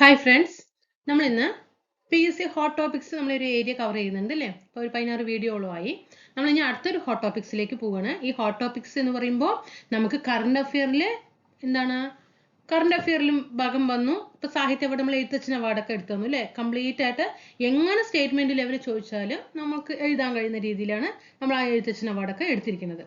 Hi friends നമ്മൾ ഇന്ന് P S C hot topics നമ്മളൊരു ഏരിയ കവർ ചെയ്യുന്നുണ്ട് അല്ലേ? ഇപ്പോൾ ഒരു പതിനാറ് വീഡിയോകളുമായി നമ്മൾ ഇനി അടുത്തൊരു ഹോട്ട് ടോപ്പിക്സിലേക്ക് പോവുകയാണ് ഈ ഹോട്ട് ടോപ്പിക്സ് എന്ന് പറയുമ്പോൾ നമുക്ക് കറണ്ട് അഫെയറിൽ എന്താണ്? കറണ്ട് അഫെയറിലും ഭാഗം വന്നു. ഇപ്പൊ സാഹിത്യ അവാർഡ് നമ്മൾ എഴുത്തച്ഛൻ അവാർഡൊക്കെ എടുത്തു തന്നു അല്ലേ? കംപ്ലീറ്റ് ആയിട്ട് എങ്ങനെ സ്റ്റേറ്റ്മെന്റിൽ ലെവൽ ചോദിച്ചാലും നമുക്ക് എഴുതാൻ കഴിയുന്ന രീതിയിലാണ് നമ്മൾ ആ എഴുത്തച്ഛൻ അവാർഡൊക്കെ എടുത്തിരിക്കുന്നത്.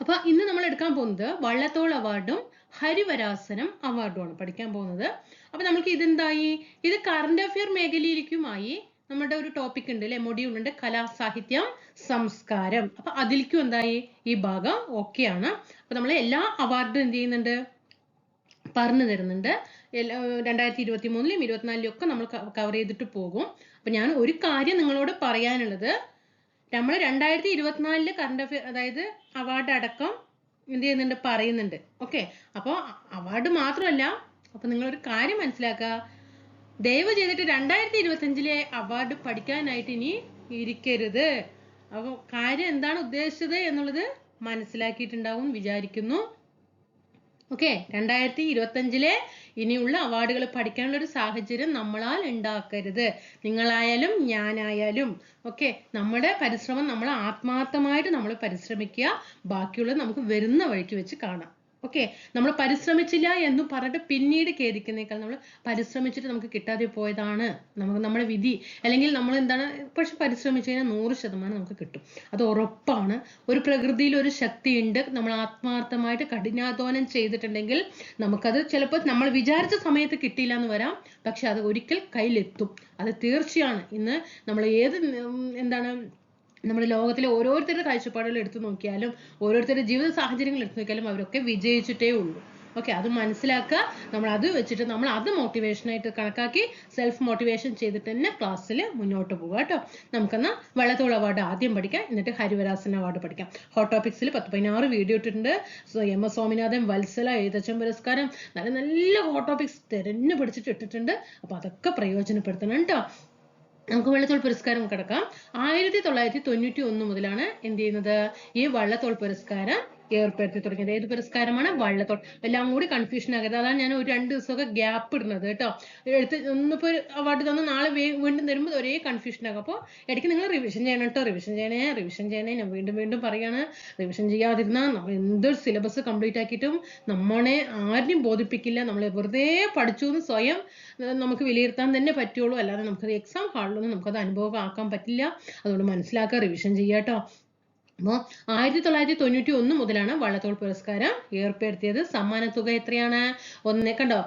അപ്പൊ ഇന്ന് നമ്മൾ എടുക്കാൻ പോകുന്നത് വള്ളത്തോൾ അവാർഡും ഹരിവരാസനം അവാർഡുമാണ് പഠിക്കാൻ പോകുന്നത്. അപ്പൊ നമുക്ക് ഇതെന്തായി? ഇത് കറണ്ട് അഫെയർ മേഖലയിലേക്കുമായി നമ്മുടെ ഒരു ടോപ്പിക് ഉണ്ട് അല്ലെ? മൊഡ്യൂൾ ഉണ്ട്. കലാ സാഹിത്യം സംസ്കാരം. അപ്പൊ അതിലേക്കും എന്തായി? ഈ ഭാഗം ഓക്കെയാണ് അപ്പൊ നമ്മൾ എല്ലാ അവാർഡും എന്ത് ചെയ്യുന്നുണ്ട്? പറഞ്ഞു തരുന്നുണ്ട്. രണ്ടായിരത്തി ഇരുപത്തി മൂന്നിലും ഇരുപത്തിനാലിലും ഒക്കെ നമ്മൾ കവർ ചെയ്തിട്ട് പോകും. അപ്പൊ ഞാൻ ഒരു കാര്യം നിങ്ങളോട് പറയാനുള്ളത്. നമ്മൾ രണ്ടായിരത്തി ഇരുപത്തിനാലിൽ കറണ്ട് അഫയർ അതായത് അവാർഡ് അടക്കം എന്ത് ചെയ്യുന്നുണ്ട് പറയുന്നുണ്ട്. ഓക്കെ അപ്പോൾ അവാർഡ് മാത്രമല്ല അപ്പൊ നിങ്ങളൊരു കാര്യം മനസ്സിലാക്കുക. ദയവ് ചെയ്തിട്ട് രണ്ടായിരത്തി ഇരുപത്തഞ്ചിലെ അവാർഡ് പഠിക്കാനായിട്ട് ഇനി ഇരിക്കരുത്. അപ്പോൾ കാര്യം എന്താണ് ഉദ്ദേശിച്ചത് എന്നുള്ളത് മനസ്സിലാക്കിയിട്ടുണ്ടാവും വിചാരിക്കുന്നു. ഓക്കെ രണ്ടായിരത്തി ഇരുപത്തഞ്ചിലെ ഇനിയുള്ള അവാർഡുകൾ പഠിക്കാനുള്ള ഒരു സാഹചര്യം നമ്മളാൽ ഉണ്ടാക്കരുത്. നിങ്ങളായാലും ഞാനായാലും. ഓക്കെ നമ്മുടെ പരിശ്രമം നമ്മൾ ആത്മാർത്ഥമായിട്ട് നമ്മൾ പരിശ്രമിക്കുക. ബാക്കിയുള്ളത് നമുക്ക് വരുന്ന വഴിക്ക് വെച്ച് കാണാം. ഓക്കെ നമ്മൾ പരിശ്രമിച്ചില്ല എന്ന് പറഞ്ഞിട്ട് പിന്നീട് ഖേദിക്കുന്നേക്കാൾ നമ്മൾ പരിശ്രമിച്ചിട്ട് നമുക്ക് കിട്ടാതെ പോയതാണ്. നമുക്ക് നമ്മുടെ വിധി. അല്ലെങ്കിൽ നമ്മൾ എന്താണ് പക്ഷെ പരിശ്രമിച്ചു കഴിഞ്ഞാൽ നൂറ് ശതമാനം നമുക്ക് കിട്ടും. അത് ഉറപ്പാണ്. ഒരു പ്രകൃതിയിൽ ഒരു ശക്തിയുണ്ട്. നമ്മൾ ആത്മാർത്ഥമായിട്ട് കഠിനാധ്വാനം ചെയ്തിട്ടുണ്ടെങ്കിൽ നമുക്കത് ചിലപ്പോൾ നമ്മൾ വിചാരിച്ച സമയത്ത് കിട്ടിയില്ല എന്ന് വരാം. പക്ഷെ അത് ഒരിക്കൽ കയ്യിലെത്തും. അത് തീർച്ചയാണ്. ഇന്ന് നമ്മൾ ഏത് എന്താണ് നമ്മുടെ ലോകത്തിലെ ഓരോരുത്തരുടെ കാഴ്ചപ്പാടുകൾ എടുത്തു നോക്കിയാലും ഓരോരുത്തരുടെ ജീവിത സാഹചര്യങ്ങൾ എടുത്തു നോക്കിയാലും അവരൊക്കെ വിജയിച്ചിട്ടേ ഉള്ളൂ. ഓക്കെ അത് മനസ്സിലാക്കുക. നമ്മൾ അത് വെച്ചിട്ട് നമ്മൾ അത് ആയിട്ട് കണക്കാക്കി സെൽഫ് മോട്ടിവേഷൻ ചെയ്തിട്ട് തന്നെ ക്ലാസ്സിൽ മുന്നോട്ട് പോവുക കേട്ടോ. നമുക്കെന്നാ വെള്ളത്തോൾ അവാർഡ് ആദ്യം പഠിക്കാം എന്നിട്ട് ഹരിവരാസന അവാർഡ് പഠിക്കാം. ഹോട്ട് ടോപ്പിക്സിൽ പത്ത് പതിനാറ് വീഡിയോ ഇട്ടിട്ടുണ്ട്. എം എസ് സ്വാമിനാഥൻ വത്സല എഴുത്തച്ഛൻ പുരസ്കാരം നല്ല നല്ല ഹോട്ട് ടോപ്പിക്സ് തിരഞ്ഞു പിടിച്ചിട്ട് ഇട്ടിട്ടുണ്ട്. അപ്പോൾ അതൊക്കെ പ്രയോജനപ്പെടുത്തണം കേട്ടോ. നമുക്ക് വള്ളത്തോൾ പുരസ്കാരം കിടക്കാം. ആയിരത്തി തൊള്ളായിരത്തി തൊണ്ണൂറ്റി ഒന്ന് മുതലാണ് എന്ത് ചെയ്യുന്നത്? ഈ വള്ളത്തോൾ പുരസ്കാരം ഏർപ്പെടുത്തി തുടങ്ങിയത്. ഏത് പുരസ്കാരമാണ്? വള്ളത്തോൾ. എല്ലാം കൂടി കൺഫ്യൂഷൻ ആകരുത്. അതാണ് ഞാൻ ഒരു രണ്ട് ദിവസമൊക്കെ ഗ്യാപ്പ് ഇടുന്നത് കേട്ടോ. എടുത്ത് ഒന്നിപ്പോ ഒരു അവാർഡ് തന്നു നാളെ വീണ്ടും തരുമ്പോൾ ഒരേ കൺഫ്യൂഷൻ ആകും. അപ്പോൾ ഇടയ്ക്ക് നിങ്ങൾ റിവിഷൻ ചെയ്യണം കേട്ടോ. റിവിഷൻ ചെയ്യണേ റിവിഷൻ ചെയ്യണേ. ഞാൻ വീണ്ടും വീണ്ടും പറയാണ്. റിവിഷൻ ചെയ്യാതിരുന്നാൽ നമ്മൾ എന്തൊരു സിലബസ് കംപ്ലീറ്റ് ആക്കിയിട്ടും നമ്മളെ ആരെയും ബോധിപ്പിക്കില്ല. നമ്മൾ വെറുതെ പഠിച്ചു എന്ന് സ്വയം നമുക്ക് വിലയിരുത്താൻ തന്നെ പറ്റുള്ളൂ. അല്ലാതെ നമുക്കത് എക്സാം ഹാളിലൊന്നും നമുക്കത് അനുഭവം ആക്കാൻ പറ്റില്ല. അതുകൊണ്ട് മനസ്സിലാക്കുക റിവിഷൻ ചെയ്യാട്ടോ അപ്പോൾ ആയിരത്തി തൊള്ളായിരത്തി തൊണ്ണൂറ്റി ഒന്ന് മുതലാണ് വള്ളത്തോൾ പുരസ്കാരം ഏർപ്പെടുത്തിയത്. സമ്മാന തുക എത്രയാണ്? ഒന്ന് കണ്ടോ?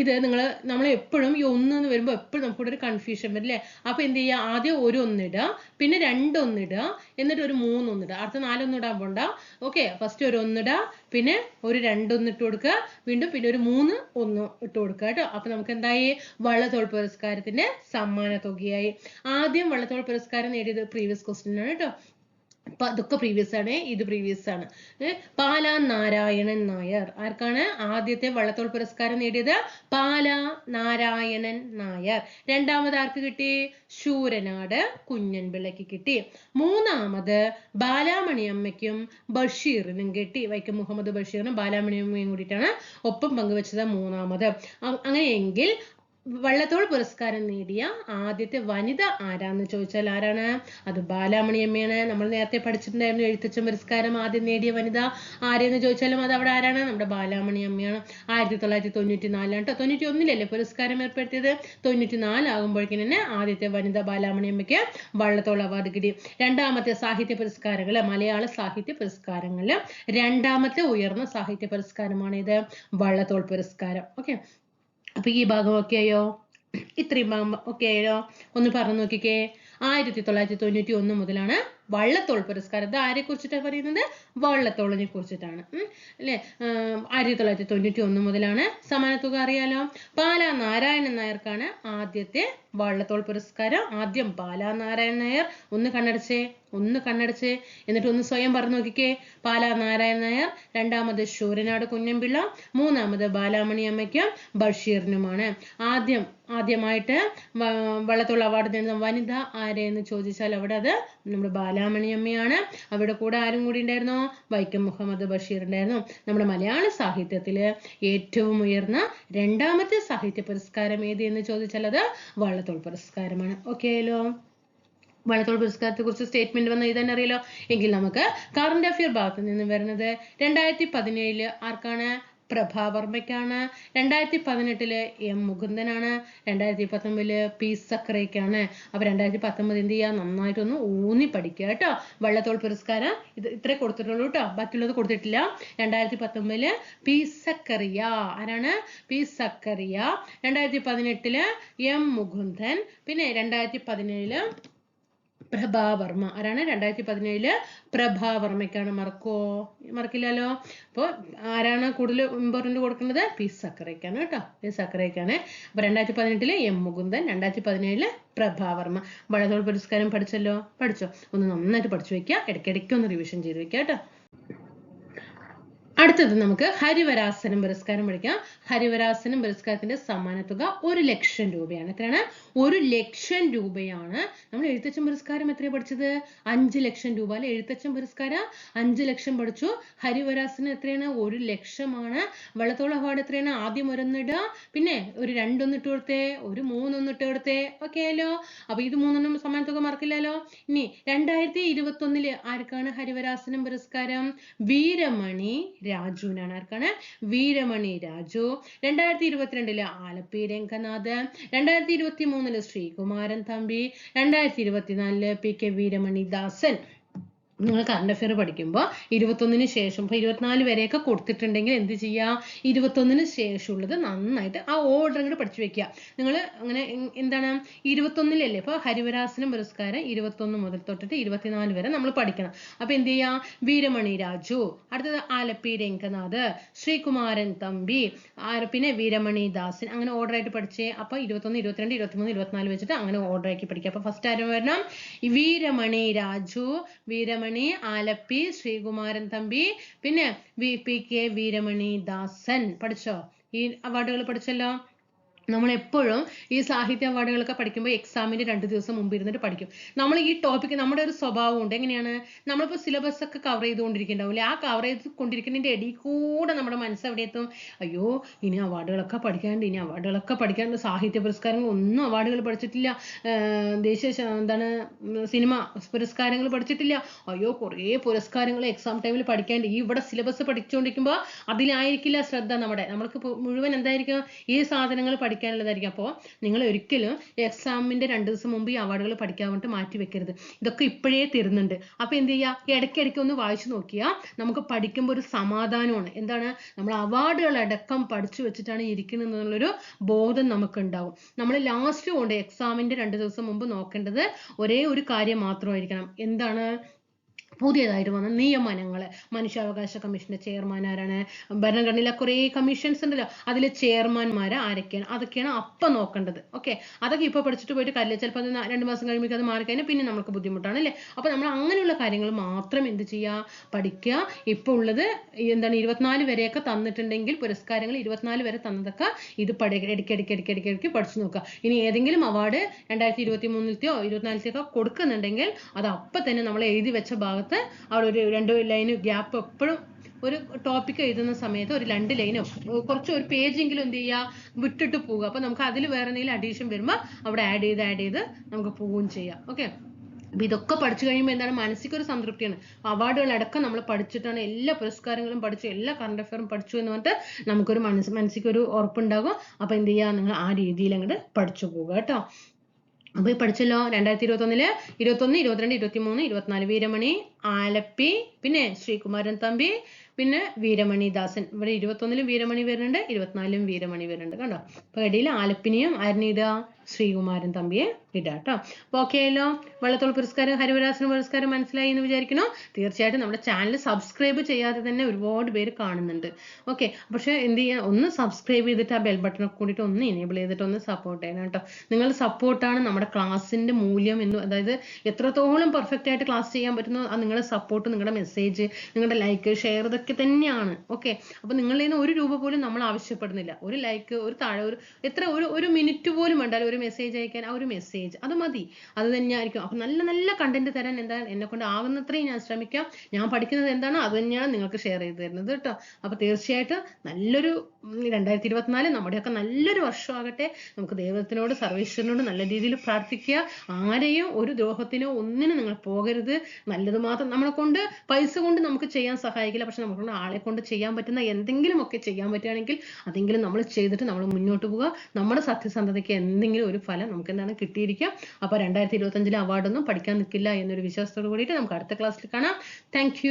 ഇത് നിങ്ങൾ നമ്മൾ എപ്പോഴും ഈ ഒന്ന് എന്ന് വരുമ്പോൾ എപ്പോഴും നമുക്കിവിടെ ഒരു കൺഫ്യൂഷൻ വരില്ലേ? അപ്പോൾ എന്ത് ചെയ്യുക? ആദ്യം ഒരു ഒന്നിടുക പിന്നെ രണ്ട് ഒന്നിടുക എന്നിട്ട് ഒരു മൂന്ന് ഒന്നിടുക അടുത്ത നാലൊന്നും ഇടാൻ പോണ്ട. ഓക്കെ ഫസ്റ്റ് ഒരു ഒന്നിടുക പിന്നെ ഒരു രണ്ട് ഒന്ന് ഇട്ട് കൊടുക്കുക വീണ്ടും പിന്നെ ഒരു മൂന്ന് ഒന്ന് ഇട്ട് കൊടുക്കുക കേട്ടോ. അപ്പൊ നമുക്ക് എന്തായി? വള്ളത്തോൾ പുരസ്കാരത്തിന്റെ സമ്മാന തുകയായി. ആദ്യം വള്ളത്തോൾ പുരസ്കാരം നേടിയത് പ്രീവിയസ് ക്വസ്റ്റ്യൻ ആണ് കേട്ടോ. അതൊക്കെ പ്രീവിയസ് ആണ് ഇത് പ്രീവിയസ് ആണ് പാലാ നാരായണൻ നായർ. ആർക്കാണ് ആദ്യത്തെ വള്ളത്തോൾ പുരസ്കാരം നേടിയത്? പാലാ നാരായണൻ നായർ. രണ്ടാമത് ആർക്ക് കിട്ടി? ശൂരനാട് കുഞ്ഞൻ കുഞ്ഞൻപിള്ളയ്ക്ക് കിട്ടി. മൂന്നാമത് ബാലാമണി അമ്മയ്ക്കും ബഷീറിനും കിട്ടി. വൈക്കം മുഹമ്മദ് ബഷീറിനും ബാലാമണിയമ്മയും കൂടിയിട്ടാണ് ഒപ്പം പങ്കുവച്ചത് മൂന്നാമത്. അങ്ങനെയെങ്കിൽ വള്ളത്തോൾ പുരസ്കാരം നേടിയ ആദ്യത്തെ വനിത ആരാന്ന് ചോദിച്ചാൽ ആരാണ്? അത് ബാലാമണിയമ്മയാണ് നമ്മൾ നേരത്തെ പഠിച്ചിട്ടുണ്ടായിരുന്നു എഴുത്തച്ഛൻ പുരസ്കാരം ആദ്യം നേടിയ വനിത ആരെന്ന് ചോദിച്ചാലും അത് അവിടെ ആരാണ്? നമ്മുടെ ബാലാമണിയമ്മയാണ് ആയിരത്തി തൊള്ളായിരത്തി തൊണ്ണൂറ്റി നാലിലാണ് കേട്ടോ. തൊണ്ണൂറ്റി ഒന്നിലല്ലേ പുരസ്കാരം ഏർപ്പെടുത്തിയത്? തൊണ്ണൂറ്റി നാലാകുമ്പോഴേക്കും തന്നെ ആദ്യത്തെ വനിത ബാലാമണിയമ്മയ്ക്ക് വള്ളത്തോൾ അവാർഡ് കിട്ടി. രണ്ടാമത്തെ സാഹിത്യ പുരസ്കാരങ്ങൾ മലയാള സാഹിത്യ പുരസ്കാരങ്ങളിൽ രണ്ടാമത്തെ ഉയർന്ന സാഹിത്യ പുരസ്കാരമാണ് ഇത് വള്ളത്തോൾ പുരസ്കാരം. ഓക്കെ. അപ്പൊ ഈ ഭാഗം ഒക്കെ ആയോ? ഇത്രയും ഭാഗം ഒക്കെ ആയോ ഒന്ന് പറഞ്ഞു നോക്കിക്കേ. ആയിരത്തി തൊള്ളായിരത്തി തൊണ്ണൂറ്റി ഒന്ന് മുതലാണ് വള്ളത്തോൾ പുരസ്കാരം. ഇത് ആരെ കുറിച്ചിട്ടാണ് പറയുന്നത്? വള്ളത്തോളിനെ കുറിച്ചിട്ടാണ്. അല്ലെ? ആയിരത്തി തൊള്ളായിരത്തി തൊണ്ണൂറ്റി ഒന്ന് മുതലാണ് സമാനത്തുക തുക അറിയാലോ. പാലാ നാരായണൻ നായർക്കാണ് ആദ്യത്തെ വള്ളത്തോൾ പുരസ്കാരം. ആദ്യം പാലാ നാരായണൻ നായർ. ഒന്ന് കണ്ണടച്ചേ ഒന്ന് കണ്ണടച്ചേ. എന്നിട്ട് ഒന്ന് സ്വയം പറഞ്ഞു നോക്കിക്കേ. പാലാ നാരായണൻ നായർ രണ്ടാമത് ശൂരനാട് കുഞ്ഞമ്പിള്ള മൂന്നാമത് ബാലാമണി അമ്മയ്ക്കും ബഷീറിനുമാണ്. ആദ്യം ആദ്യമായിട്ട് വള്ളത്തോൾ അവാർഡ് നേടുന്ന വനിത ആരെന്ന് ചോദിച്ചാൽ അവിടെ അത് നമ്മുടെ ബാലാമണി അമ്മയാണ്. അവിടെ കൂടെ ആരും കൂടി ഉണ്ടായിരുന്നോ? വൈക്കം മുഹമ്മദ് ബഷീറിന്റെയായിരുന്നു നമ്മുടെ മലയാള സാഹിത്യത്തിൽ ഏറ്റവും ഉയർന്ന രണ്ടാമത്തെ സാഹിത്യ പുരസ്കാരം ഏത് എന്ന് ചോദിച്ചാൽ അത് വള്ളത്തോൾ പുരസ്കാരമാണ്. ഓക്കെയല്ലോ വള്ളത്തോൾ പുരസ്കാരത്തെ കുറിച്ച് സ്റ്റേറ്റ്മെന്റ് വന്ന ഇതന്നെ അറിയാലോ എങ്കിൽ നമുക്ക് കറണ്ട് അഫയർ ഭാഗത്ത് നിന്ന് വരുന്നത് രണ്ടായിരത്തി പതിനേഴിൽ ആർക്കാണ്? പ്രഭാവർമ്മയ്ക്കാണ് രണ്ടായിരത്തി പതിനെട്ടിൽ എം മുകുന്ദനാണ്. രണ്ടായിരത്തി പത്തൊമ്പതിൽ പി സക്രയ്ക്കാണ് അപ്പൊ രണ്ടായിരത്തി പത്തൊമ്പത് എന്ത് ചെയ്യുക നന്നായിട്ടൊന്ന് ഊന്നി പഠിക്കുക കേട്ടോ. വള്ളത്തോൾ പുരസ്കാരം ഇത് ഇത്രേ കൊടുത്തിട്ടുള്ളൂ കേട്ടോ. ബാക്കിയുള്ളത് കൊടുത്തിട്ടില്ല. രണ്ടായിരത്തി പത്തൊമ്പതിൽ പി സക്കറിയ. ആരാണ്? പി സക്കറിയ. രണ്ടായിരത്തി പതിനെട്ടിൽ എം മുകുന്ദൻ. പിന്നെ രണ്ടായിരത്തി പതിനേഴിൽ പ്രഭാവർമ്മ. ആരാണ്? രണ്ടായിരത്തി പതിനേഴിൽ പ്രഭാവർമ്മയ്ക്കാണ് മറക്കോ മറക്കില്ലല്ലോ അപ്പോൾ ആരാണ് കൂടുതൽ ഇമ്പോർട്ടന്റ് കൊടുക്കുന്നത്? പി സക്കറയ്ക്കാണ് കേട്ടോ. പി സക്കറയ്ക്കാണ്. അപ്പോൾ രണ്ടായിരത്തി പതിനെട്ടിൽ എം മുകുന്ദൻ രണ്ടായിരത്തി പതിനേഴിൽ പ്രഭാവർമ്മ വഴതോൾ പുരസ്കാരം പഠിച്ചല്ലോ? പഠിച്ചോ? ഒന്ന് നന്നായിട്ട് പഠിച്ചു വെക്കുക ഇടയ്ക്കിടയ്ക്ക് ഒന്ന് റിവിഷൻ ചെയ്ത് വെക്കുക കേട്ടോ. അടുത്തത് നമുക്ക് ഹരിവരാസനം പുരസ്കാരം പഠിക്കാം. ഹരിവരാസനം പുരസ്കാരത്തിന്റെ സമ്മാനത്തുക ഒരു ലക്ഷം രൂപയാണ്. എത്രയാണ്? ഒരു ലക്ഷം രൂപയാണ്. നമ്മൾ എഴുത്തച്ഛൻ പുരസ്കാരം എത്രയാണ് പഠിച്ചത്? അഞ്ച് ലക്ഷം രൂപ അല്ലെ? എഴുത്തച്ഛൻ പുരസ്കാരം? അഞ്ച് ലക്ഷം പഠിച്ചു. ഹരിവരാസനം എത്രയാണ്? ഒരു ലക്ഷമാണ്. വള്ളത്തോൾ അവാർഡ് എത്രയാണ്? ആദ്യം ഒരൊന്നിടുക പിന്നെ ഒരു രണ്ടൊന്നിട്ട് കൊടുത്തേ ഒരു മൂന്നൊന്നിട്ട് കൊടുത്തേ. ഓക്കെ അല്ലോ? അപ്പൊ ഇത് മൂന്നെണ്ണം സമ്മാനത്തുക മറക്കില്ലല്ലോ? ഇനി രണ്ടായിരത്തി ഇരുപത്തി ഒന്നിൽ ആർക്കാണ് ഹരിവരാസനം പുരസ്കാരം? വീരമണി രാജുവിനാണ് ആർക്കാണ്? വീരമണി രാജു. രണ്ടായിരത്തി ഇരുപത്തിരണ്ടിൽ ആലപ്പി രംഗനാഥ് രണ്ടായിരത്തി ഇരുപത്തി മൂന്നിൽ ശ്രീകുമാരൻ തമ്പി. രണ്ടായിരത്തി ഇരുപത്തിനാലിൽ പി കെ വീരമണി ദാസൻ. നിങ്ങൾ കറണ്ട് അഫയർ പഠിക്കുമ്പോൾ ഇരുപത്തൊന്നിന് ശേഷം ഇപ്പൊ ഇരുപത്തിനാല് വരെയൊക്കെ കൊടുത്തിട്ടുണ്ടെങ്കിൽ എന്ത് ചെയ്യുക ഇരുപത്തൊന്നിന് ശേഷമുള്ളത് നന്നായിട്ട് ആ ഓർഡർ അങ്ങോട്ട് പഠിച്ചു വെക്കുക നിങ്ങൾ അങ്ങനെ എന്താണ്? ഇരുപത്തൊന്നിലല്ലേ? ഇപ്പൊ ഹരിവരാസനം പുരസ്കാരം ഇരുപത്തൊന്ന് മുതൽ തൊട്ടിട്ട് ഇരുപത്തിനാല് വരെ നമ്മൾ പഠിക്കണം. അപ്പൊ എന്ത് ചെയ്യുക വീരമണി രാജു അടുത്തത് ആലപ്പി രംഗനാഥ് ശ്രീകുമാരൻ തമ്പി പിന്നെ വീരമണി ദാസൻ അങ്ങനെ ഓർഡർ ആയിട്ട് പഠിച്ചേ. അപ്പൊ ഇരുപത്തൊന്ന് ഇരുപത്തിരണ്ട് ഇരുപത്തിമൂന്ന് ഇരുപത്തിനാല് വെച്ചിട്ട് അങ്ങനെ ഓർഡർ ആക്കി പഠിക്കുക. അപ്പൊ ഫസ്റ്റ് ആരും വരണം. വീരമണി രാജു വീരമണി ആലപ്പി ശ്രീകുമാരൻ തമ്പി പിന്നെ V P K Veeramani Dasan. പഠിച്ചോ? ഈ അവാർഡുകൾ പഠിച്ചല്ലോ? നമ്മൾ എപ്പോഴും ഈ സാഹിത്യ അവാർഡുകളൊക്കെ പഠിക്കുമ്പോൾ എക്സാമിന് രണ്ട് ദിവസം മുമ്പ് ഇരുന്നിട്ട് പഠിക്കും. നമ്മൾ ഈ ടോപ്പിക്ക് നമ്മുടെ ഒരു സ്വഭാവം ഉണ്ട് എങ്ങനെയാണ്? നമ്മളിപ്പോൾ സിലബസ് ഒക്കെ കവർ ചെയ്തുകൊണ്ടിരിക്കുന്നുണ്ടാവില്ലേ? ആ കവർ ചെയ്ത് കൊണ്ടിരിക്കുന്നതിന്റെ ഇടയിൽ കൂടെ നമ്മുടെ മനസ്സ് എവിടെ എത്തും? അയ്യോ ഇനി അവാർഡുകളൊക്കെ പഠിക്കാണ്ട് ഇനി അവാർഡുകളൊക്കെ പഠിക്കാണ്ട് സാഹിത്യ പുരസ്കാരങ്ങൾ ഒന്നും അവാർഡുകൾ പഠിച്ചിട്ടില്ല. ദേശീയ എന്താണ് സിനിമ പുരസ്കാരങ്ങൾ പഠിച്ചിട്ടില്ല. അയ്യോ കുറേ പുരസ്കാരങ്ങൾ എക്സാം ടൈമിൽ പഠിക്കാണ്ട് ഈ ഇവിടെ സിലബസ് പഠിച്ചുകൊണ്ടിരിക്കുമ്പോൾ അതിലായിരിക്കില്ല ശ്രദ്ധ നമ്മുടെ. നമ്മൾക്ക് മുഴുവൻ എന്തായിരിക്കും? ഈ സാധനങ്ങൾ പഠിക്കാനുള്ളതായിരിക്കും. അപ്പോൾ നിങ്ങൾ ഒരിക്കലും എക്സാമിന്റെ രണ്ട് ദിവസം മുമ്പ് ഈ അവാർഡുകൾ പഠിക്കാൻ വേണ്ടി മാറ്റി വെക്കരുത്. ഇതൊക്കെ ഇപ്പോഴേ തരുന്നുണ്ട്. അപ്പോൾ എന്ത് ചെയ്യുക ഇടയ്ക്കിടയ്ക്ക് ഒന്ന് വായിച്ചു നോക്കിയാൽ നമുക്ക് പഠിക്കുമ്പോൾ ഒരു സമാധാനമാണ്. എന്താണ്? നമ്മൾ അവാർഡുകൾ അടക്കം പഠിച്ചു വെച്ചിട്ടാണ് ഇരിക്കുന്നത് എന്നുള്ളൊരു ബോധം നമുക്ക് ഉണ്ടാവും നമ്മൾ ലാസ്റ്റ് കൊണ്ട് എക്സാമിന്റെ രണ്ട് ദിവസം മുമ്പ് നോക്കേണ്ടത് ഒരേ ഒരു കാര്യം മാത്രമായിരിക്കണം. എന്താണ്? പുതിയതായിട്ട് വന്ന നിയമനങ്ങൾ മനുഷ്യാവകാശ കമ്മീഷന്റെ ചെയർമാൻ ആരാണ്? ഭരണഘടനയിലെ കുറേ കമ്മീഷൻസ് ഉണ്ടല്ലോ. അതിലെ ചെയർമാൻമാർ ആരൊക്കെയാണ്? അതൊക്കെയാണ് അപ്പം നോക്കേണ്ടത്. ഓക്കെ? അതൊക്കെ ഇപ്പോൾ പഠിച്ചിട്ട് പോയിട്ട് കല്ല് ചിലപ്പോൾ അത് രണ്ട് മാസം കഴിയുമ്പോൾ അത് മാറിക്കഴിഞ്ഞാൽ പിന്നെ നമുക്ക് ബുദ്ധിമുട്ടാണ് അല്ലേ? അപ്പോൾ നമ്മൾ അങ്ങനെയുള്ള കാര്യങ്ങൾ മാത്രം എന്ത് ചെയ്യുക പഠിക്കുക ഇപ്പോൾ ഉള്ളത് എന്താണ് ഇരുപത്തിനാല് വരെയൊക്കെ തന്നിട്ടുണ്ടെങ്കിൽ പുരസ്കാരങ്ങൾ ഇരുപത്തിനാല് വരെ തന്നതൊക്കെ ഇത് പഠി ഇടയ്ക്ക് ഇടയ്ക്ക് ഇടയ്ക്ക് ഇടയ്ക്ക് ഇടയ്ക്ക് പഠിച്ചു നോക്കുക. ഇനി ഏതെങ്കിലും അവാർഡ് രണ്ടായിരത്തി ഇരുപത്തി മൂന്നിലത്തെയോ ഇരുപത്തിനാലത്തെയോ കൊടുക്കുന്നുണ്ടെങ്കിൽ അത് അപ്പം തന്നെ നമ്മൾ എഴുതി വെച്ച ഭാഗത്ത് അവിടെ ഒരു രണ്ട് ലൈന് ഗ്യാപ്പ് എപ്പോഴും ഒരു ടോപ്പിക് എഴുതുന്ന സമയത്ത് ഒരു രണ്ട് ലൈനോ കുറച്ച് ഒരു പേജെങ്കിലും എന്ത് ചെയ്യുക വിട്ടിട്ട് പോവുക. അപ്പോൾ നമുക്ക് അതിൽ വേറെ എന്തെങ്കിലും അഡീഷൻ വരുമ്പോൾ അവിടെ ആഡ് ചെയ്ത് ആഡ് ചെയ്ത് നമുക്ക് പോവുകയും ചെയ്യാം. ഓക്കെ അപ്പൊ ഇതൊക്കെ പഠിച്ചു കഴിയുമ്പോൾ എന്താണ്? മനസ്സിക്ക് ഒരു സംതൃപ്തിയാണ്. അവാർഡുകൾ അടക്കം നമ്മൾ പഠിച്ചിട്ടാണ് എല്ലാ പുരസ്കാരങ്ങളും പഠിച്ചു എല്ലാ കറണ്ട് അഫെയറും പഠിച്ചു എന്ന് പറഞ്ഞിട്ട് നമുക്കൊരു മനസ്സ് മനസ്സിക്ക് ഒരു ഉറപ്പുണ്ടാകും. അപ്പോൾ എന്ത് ചെയ്യുക നിങ്ങൾ ആ രീതിയിൽ അങ്ങോട്ട് പഠിച്ചു പോവുക കേട്ടോ. അപ്പൊ ഈ പഠിച്ചല്ലോ? രണ്ടായിരത്തി ഇരുപത്തി ഒന്നിൽ ഇരുപത്തൊന്ന് ഇരുപത്തിരണ്ട് ഇരുപത്തി മൂന്ന് ഇരുപത്തിനാല് വീരമണി. ആലപ്പി പിന്നെ ശ്രീകുമാരൻ തമ്പി പിന്നെ വീരമണി ദാസൻ ഇവിടെ ഇരുപത്തൊന്നിലും വീരമണി വരുന്നുണ്ട് ഇരുപത്തിനാലിലും വീരമണി വരുന്നുണ്ട് കണ്ടോ? അപ്പൊ ഇടയിൽ ആലപ്പിനെയും ആരനെയിടുക ശ്രീകുമാരൻ തമ്പിയെ ഇടാം കേട്ടോ. അപ്പൊ ഓക്കെ ആയല്ലോ വള്ളത്തോൾ പുരസ്കാരം ഹരിവരാസന പുരസ്കാരം മനസ്സിലായി എന്ന് വിചാരിക്കുന്നു. തീർച്ചയായിട്ടും നമ്മുടെ ചാനൽ സബ്സ്ക്രൈബ് ചെയ്യാതെ തന്നെ ഒരുപാട് പേര് കാണുന്നുണ്ട്. ഓക്കെ പക്ഷെ എന്ത് ചെയ്യാ? ഒന്ന് സബ്സ്ക്രൈബ് ചെയ്തിട്ട് ആ ബെൽ ബട്ടൺ കൂടിയിട്ട് ഒന്ന് എനേബിൾ ചെയ്തിട്ട് ഒന്ന് സപ്പോർട്ട് ചെയ്യണം കേട്ടോ. നിങ്ങളുടെ സപ്പോർട്ടാണ് നമ്മുടെ ക്ലാസ്സിന്റെ മൂല്യം എന്ന് അതായത് എത്രത്തോളം പെർഫെക്റ്റ് ആയിട്ട് ക്ലാസ് ചെയ്യാൻ പറ്റുന്നു നിങ്ങളുടെ സപ്പോർട്ട് നിങ്ങളുടെ മെസ്സേജ് നിങ്ങളുടെ ലൈക്ക് ഷെയർ ഇതൊക്കെ തന്നെയാണ്. ഓക്കെ അപ്പൊ നിങ്ങളിൽ നിന്ന് ഒരു രൂപ പോലും നമ്മൾ ആവശ്യപ്പെടുന്നില്ല. ഒരു ലൈക്ക് ഒരു താഴെ ഒരു എത്ര ഒരു ഒരു മിനിറ്റ് പോലും വേണ്ടാലും ഒരു മെസ്സേജ് അയക്കാൻ ആ ഒരു മെസ്സേജ് അത് മതി. അത് തന്നെയായിരിക്കും. അപ്പൊ നല്ല നല്ല കണ്ടന്റ് തരാൻ എന്താ എന്നെ കൊണ്ട് ആകുന്നത്രയും ഞാൻ ശ്രമിക്കാം. ഞാൻ പഠിക്കുന്നത് എന്താണോ? അത് തന്നെയാണ് നിങ്ങൾക്ക് ഷെയർ ചെയ്ത് തരുന്നത് കേട്ടോ. അപ്പൊ തീർച്ചയായിട്ടും നല്ലൊരു രണ്ടായിരത്തി ഇരുപത്തിനാല് നമ്മുടെയൊക്കെ നല്ലൊരു വർഷമാകട്ടെ. നമുക്ക് ദൈവത്തിനോട് സർവേശ്വരനോട് നല്ല രീതിയിൽ പ്രാർത്ഥിക്കുക. ആരെയും ഒരു ദ്രോഹത്തിനോ ഒന്നിനും നിങ്ങൾ പോകരുത്. നല്ലത് മാത്രം നമ്മളെ കൊണ്ട് പൈസ കൊണ്ട് നമുക്ക് ചെയ്യാൻ സഹായിക്കില്ല. പക്ഷെ നമ്മളെ ആളെ കൊണ്ട് ചെയ്യാൻ പറ്റുന്ന എന്തെങ്കിലും ഒക്കെ ചെയ്യാൻ പറ്റുകയാണെങ്കിൽ അതെങ്കിലും നമ്മൾ ചെയ്തിട്ട് നമ്മൾ മുന്നോട്ട് പോവുക. നമ്മുടെ സത്യസന്ധതയ്ക്ക് എന്തെങ്കിലും ഒരു ഫലം നമുക്ക് എന്താണ് കിട്ടിയിരിക്കുക. അപ്പൊ രണ്ടായിരത്തി ഇരുപത്തി അവാർഡൊന്നും പഠിക്കാൻ നിൽക്കില്ല എന്നൊരു വിശ്വാസത്തോട് കൂടിയിട്ട് നമുക്ക് അടുത്ത ക്ലാസ്സിൽ കാണാം. താങ്ക്